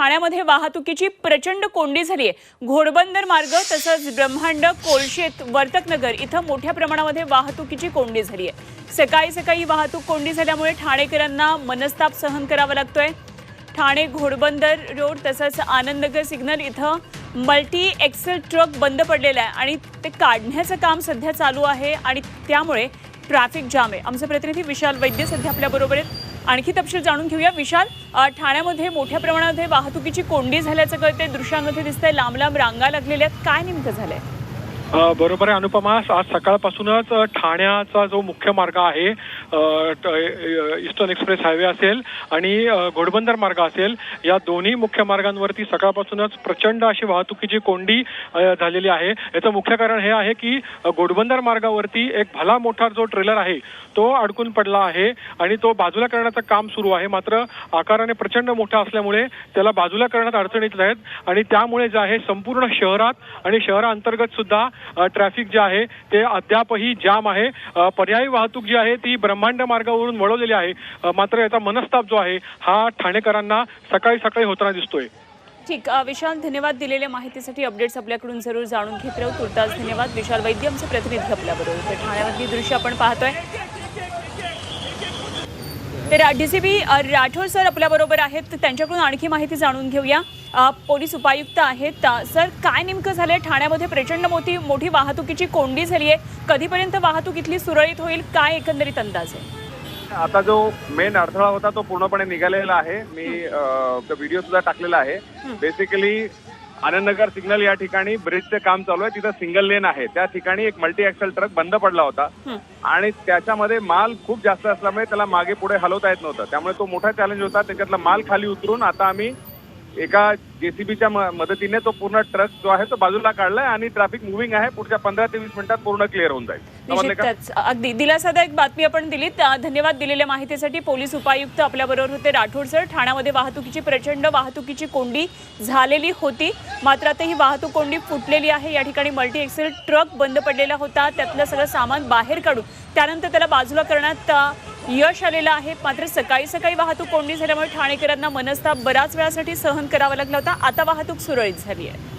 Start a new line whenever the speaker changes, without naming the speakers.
ठाण्यामध्ये वाहतुकीची प्रचंड कोंडी झाली आहे. घोडबंदर मार्ग तसंच ब्रह्मांड कोळशेत वर्तकनगर इथं मोठ्या प्रमाणामध्ये वाहतुकीची कोंडी झाली आहे. सकाळी सकाळी वाहतूक कोंडी झाल्यामुळे ठाणेकरांना मनस्ताप सहन करावा लागतोय. ठाणे घोडबंदर रोड तसंच आनंदनगर सिग्नल इथं मल्टी एक्सेल ट्रक बंद पडलेला आहे आणि ते काढण्याचं काम सध्या चालू आहे आणि त्यामुळे ट्रॅफिक जाम आहे. आमचे प्रतिनिधी विशाल वैद्य सध्या आपल्याबरोबर आहेत. आणखी तपशील जाणून घेऊया. विशाल ठाण्यामध्ये मोठ्या प्रमाणामध्ये वाहतुकीची कोंडी झाल्याचं कळते दृश्यांमध्ये दिसतंय लांब लांब रांगा लागलेल्या आहेत. काय नेमकं झालंय?
बरोबर आहे अनुपमा. आज सकाळपासूनच ठाण्याचा जो मुख्य मार्ग आहे ट- ईस्टर्न एक्सप्रेस हायवे असेल आणि घोडबंदर मार्ग असेल या दोन्ही मुख्य मार्गांवरती सकाळपासूनच प्रचंड अशी वाहतुकीची कोंडी झालेली आहे. याचं मुख्य कारण हे आहे की घोडबंदर मार्गावरती एक भला मोठा जो ट्रेलर आहे तो अडकून पडला आहे आणि तो बाजूला करण्याचं काम सुरू आहे. मात्र आकाराने प्रचंड मोठा असल्यामुळे त्याला बाजूला करण्यात अडचण येत आहेत आणि त्यामुळे जे आहे संपूर्ण शहरात आणि शहराअंतर्गत सुद्धा ट्रॅफिक जे आहे ते अद्यापही जाम आहे. पर्यायी वाहतूक जी आहे ती ब्रह्मांड मार्गावरून वळवलेली आहे. मात्र याचा मनस्ताप जो आहे हा ठाणेकरांना सकाळी सकाळी होताना दिसतोय.
ठीक विशाल धन्यवाद दिलेल्या माहितीसाठी अपडेट्स आपल्याकडून जरूर जाणून घेत राहू. तुर्तास धन्यवाद. विशाल वैद्य आमचे प्रतिनिधी आपल्याबरोबर. ठाण्यामधली दृश्य आपण पाहतोय. तर डीसीपी राठोड सर आपल्याबरोबर आहेत. त्यांच्याकडून आणखी माहिती जाणून घेऊया. पोलीस उपायुक्त आहेत. सर काय नेमकं झालंय? ठाण्यामध्ये प्रचंड मोठी मोठी वाहतुकीची कोंडी झाली आहे. कधीपर्यंत वाहतूक इथली सुरळीत होईल? काय एकंदरीत अंदाज आहे?
आता जो मेन अडथळा होता तो पूर्णपणे निघालेला आहे. मी व्हिडिओ सुद्धा टाकलेला आहे. बेसिकली आनंदनगर सिग्नल या ठिकाणी ब्रिजचे काम चालू आहे. तिथं सिंगल लेन आहे. त्या ठिकाणी एक मल्टी एक्सेल ट्रक बंद पडला होता. आणि त्याच्यामध्ये माल खूप जास्त असल्यामुळे त्याला मागे पुढे हलवता येत नव्हतं. त्यामुळे तो मोठा चॅलेंज होता. त्याच्यातला माल खाली उतरून आता आम्ही एका जेसीबीच्या मदतीने तो पूर्ण ट्रक जो आहे तो बाजूला काढलाय आणि ट्रॅफिक मुव्हिंग आहे. पुढच्या पंधरा ते वीस मिनिटात पूर्ण क्लिअर होऊन जाईल.
अगदी. दिलासादायक बातमी आपण दिली. धन्यवाद दिलेल्या माहितीसाठी पोलीस उपायुक्त आपल्याबरोबर होते राठोड सर. ठाण्यामध्ये वाहतुकीची प्रचंड वाहतुकीची कोंडी झालेली होती. मात्र आता ही वाहतूक कोंडी फुटलेली आहे. या ठिकाणी मल्टी एक्सेल ट्रक बंद पडलेला होता. त्यातलं सगळं सामान बाहेर काढून त्यानंतर त्याला बाजूला करण्यात यश आलेलं आहे. मात्र सकाळी सकाळी वाहतूक कोंडी झाल्यामुळे ठाणेकरांना मनस्ताप बऱ्याच वेळासाठी सहन करावा लागला होता. आता वाहतूक सुरळीत झाली आहे.